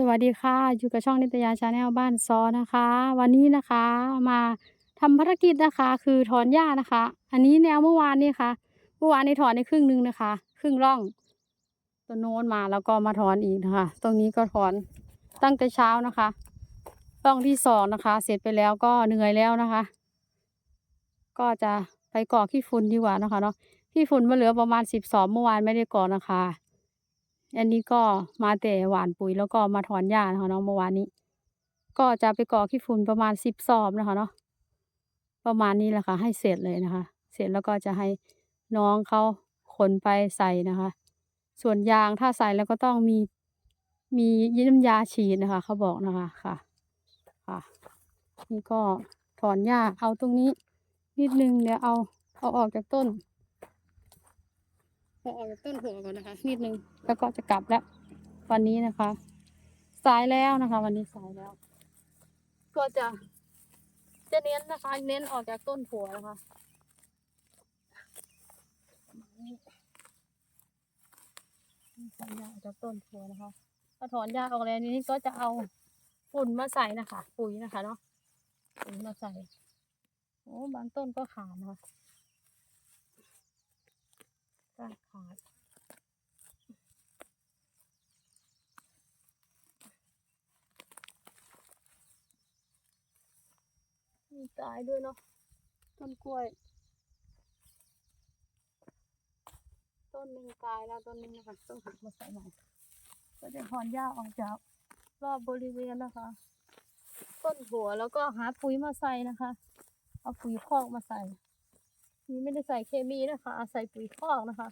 สวัสดีค่ะ อยู่กับช่องนิตยาชาแนลบ้านซอนะคะ วันนี้นะคะมาทำภารกิจนะคะ คือถอนหญ้านะคะ อันนี้แนวเมื่อวานนี่ค่ะ เมื่อวานนี้ถอนในครึ่งหนึงนะคะ ครึ่งร่องต้นโน้นมาแล้วก็มาถอนอีกนะคะ ตรงนี้ก็ถอนตั้งแต่เช้านะคะร่องที่สองนะคะ เสร็จไปแล้วก็เหนื่อยแล้วนะคะ ก็จะไปก่อขี้ฝุ่นดีกว่านะคะเนาะขี้ฝุ่นมาเหลือประมาณสิบสอบเมื่อวานไม่ได้ก่อนะคะ อันนี้ก็มาแต่หวานปุ๋ยแล้วก็มาถอนหญ้านะคะเนาะเมื่อวานนี้ ก็จะไปก่อขี้ฝุ่นประมาณสิบซอบนะคะเนาะประมาณนี้แหละค่ะ ให้เสร็จเลยนะคะ เสร็จแล้วก็จะให้น้องเขาขนไปใส่นะคะ ส่วนยางถ้าใส่แล้วก็ต้องมีมียี่น้ำยาฉีดนะคะ เขาบอกนะคะค่ะค่ะ นี่ก็ถอนหญ้าเอาตรงนี้นิดนึงเดี๋ยวเอาเอาออกจากต้น อออกจากต้นหัวก่อนนะคะ นิดนึงแล้วก็จะกลับแล้ว วันนี้นะคะ สายแล้วนะคะ วันนี้สายแล้ว ก็จะจะเน้นนะคะ เน้นออกจากต้นหัวนะคะถอนหญ้าออกจากต้นหัวนะคะถ้าถอนหญ้าออกแล้วนี้ก็จะเอาฝุ่นมาใส่นะคะ ปุ๋ยนะคะเนาะปุ๋ยมาใส่โอ้บางต้นก็ขาดนะคะ ก้านขาดมีตายด้วยเนาะต้นกล้วย ต้นหนึ่งตายแล้วต้นหนึงนะคะต้องหักมาใส่ใหม่ก็จะถอนหญ้าออกจากรอบบริเวณนะคะ ต้นหัวแล้วก็หาปุ๋ยมาใส่นะคะ เอาปุ๋ยคอกมาใส่ นี่ไม่ได้ใส่เคมีนะคะอาศัยปุ๋ยคอกนะคะ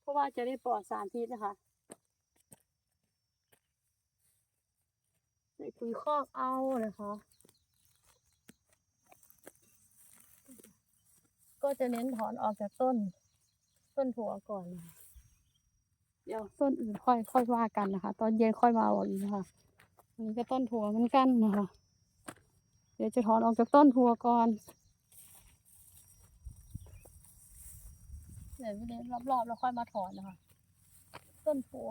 เพราะว่าจะได้ปลอดสารพิษนะคะ ใส่ปุ๋ยคอกเอานะคะก็จะเน้นถอนออกจากต้น ต้นถั่วก่อนนะคะ เดี๋ยวต้นอื่นค่อยค่อยว่ากันนะคะ ตอนเย็นค่อยมาเอาอีกนะคะอันนี้ก็ต้นถั่วเหมือนกันนะคะ เดี๋ยวจะถอนออกจากต้นถั่วก่อนเดี๋ยวไปเดินรอบๆแล้วค่อยมาถอนนะคะ ต้นถั่ว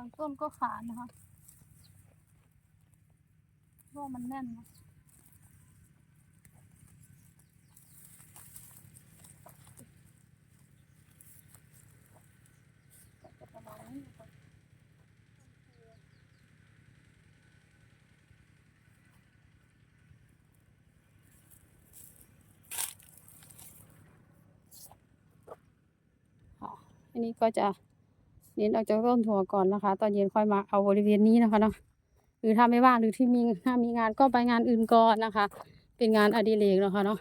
างต้นก็ขาดนะคะเพราะว่ามันแน่นนะประมาณนี้นะคะค่ะอันนี้ก็จะ เน้นออกจากต้นถั่วก่อนนะคะ ตอนเย็นค่อยมาเอาบริเวณนี้นะคะเนาะหรือถ้าไม่ว่างหรือที่มีถ้ามีงานก็ไปงานอื่นก่อนนะคะ เป็นงานอดิเรกนะคะเนาะ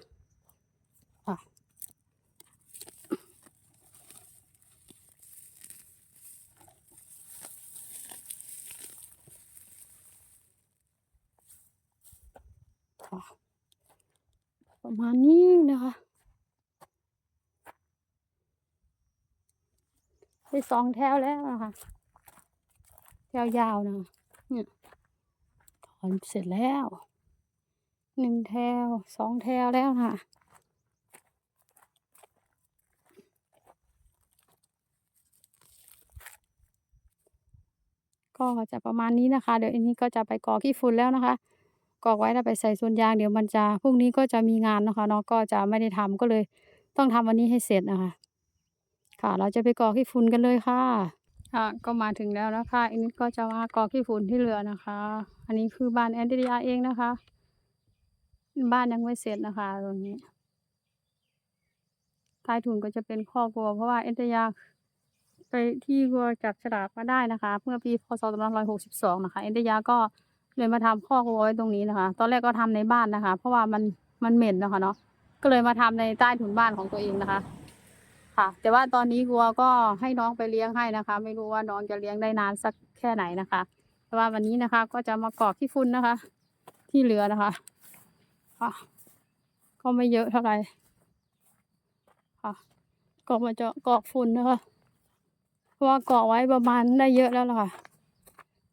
ค่ะค่ะประมาณนี้นะคะ ได้สองแถวแล้วนะคะแถวยาวนะเนี่ยถอนเสร็จแล้วหนึ่งแถวสองแถวแล้วค่ะก็จะประมาณนี้นะคะ เดี๋ยวอันนี้ก็จะไปก่อขี้ฝุ่นแล้วนะคะกอกไว้แล้วไปใส่ส่วนยางเดี๋ยวมันจะพรุ่งนี้ก็จะมีงานนะคะเนาะก็จะไม่ได้ทำก็เลยต้องทำวันนี้ให้เสร็จนะคะ ค่ะ เราจะไปก่อขี้ฝุ่นกันเลยค่ะค่ะก็มาถึงแล้วนะคะอันนี้ก็จะมาก่อขี้ฝุ่นที่เหลือนะคะ อันนี้คือบ้านแอนเดียเองนะคะ บ้านยังไม่เสร็จนะคะตรงนี้ท้ถุนก็จะเป็นครอบครัว เพราะว่าแอนเดียไปที่วัวจับฉลากมาได้นะคะ เมื่อปีพศ2562 นะคะแอนเดียก็เลยมาทำคอกวัวไว้ตรงนี้นะคะ ตอนแรกก็ทำในบ้านนะคะ เพราะว่ามันมันเหม็นนะคะเนาะก็เลยมาทำในใต้ถุนบ้านของตัวเองนะคะ ค่ะ แต่ว่าตอนนี้วัวก็ให้น้องไปเลี้ยงให้นะคะ ไม่รู้ว่าน้องจะเลี้ยงได้นานสักแค่ไหนนะคะแต่ว่าวันนี้นะคะก็จะมากรอกขี้ฝุ่นนะคะ ที่เหลือนะคะค่ะก็ไม่เยอะเท่าไหร่ค่ะก็มาจะกรอกฝุ่นนะคะเพราะว่ากรอกไว้ประมาณได้เยอะแล้วล่ะค่ะ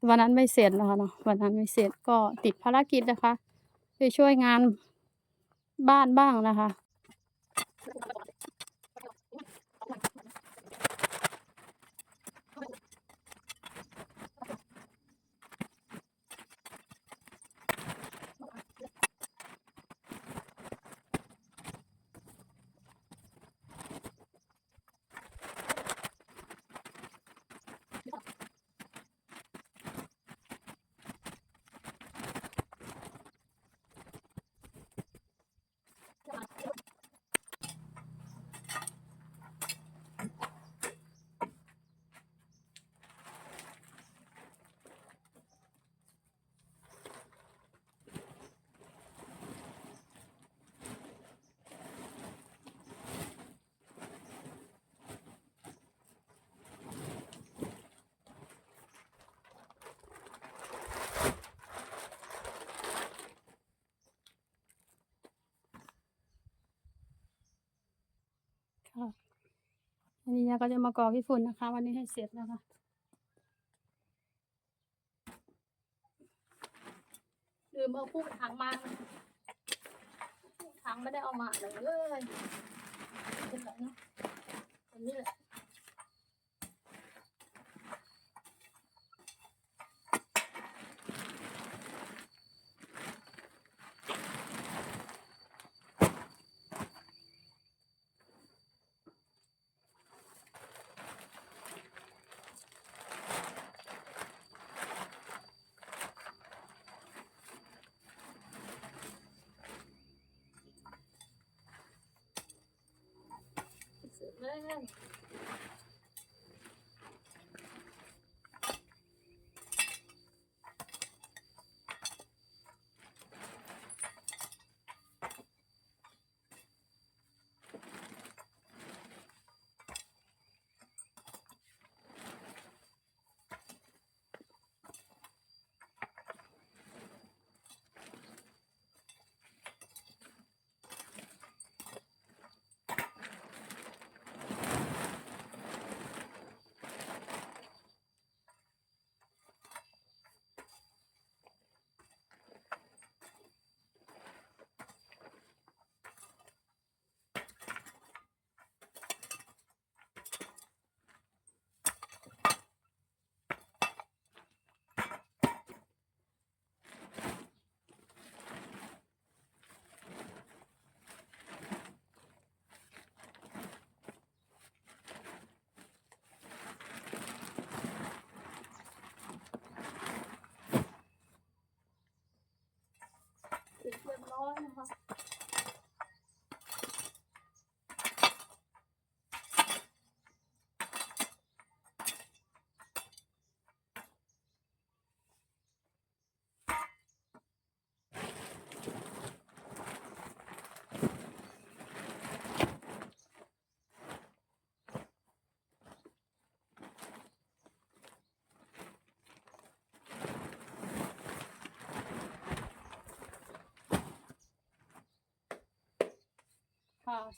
วันนั้นไม่เสร็จนะคะเนาะวันนั้นไม่เสร็จก็ติดภารกิจนะคะไปช่วยงานบ้านบ้างนะคะ อันนี้ยาก็จะมากรอกขี้ฝุ่นนะคะ วันนี้ให้เสร็จนะคะลืมเอาคู่ถังมาคู่ถังไม่ได้เอามาเลยเป็นไรเนาะอันนี้แหละ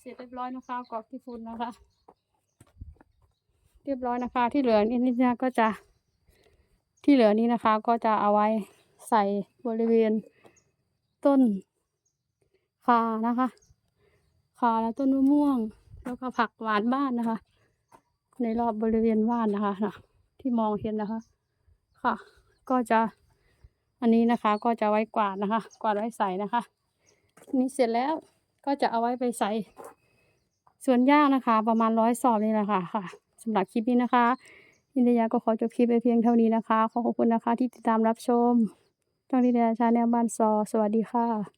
เสร็จเรียบร้อยนะคะกรอกที่ฝุ่นนะคะ เรียบร้อยนะคะ ที่เหลือนี่นี่ก็จะ ที่เหลือนี้นะคะ ก็จะเอาไว้ใส่บริเวณต้นคานะคะคาและต้นมะม่วง แล้วก็ผักหวานบ้านนะคะ ในรอบบริเวณบ้านนะคะนะที่มองเห็นนะคะ ค่ะ ก็จะอันนี้นะคะก็จะไว้กวาดนะคะ กวาดไว้ใส่นะคะนนี้เสร็จแล้ว ก็จะเอาไว้ไปใส่สวนยางนะคะ ประมาณร้อยสอบนี่แหละค่ะค่ะสำหรับคลิปนี้นะคะ อินเดียก็ขอจบคลิปไปเพียงเท่านี้นะคะ ขอขอบคุณนะคะที่ติดตามรับชมช่องดิเดียชาแนลบ้านซอ สวัสดีค่ะ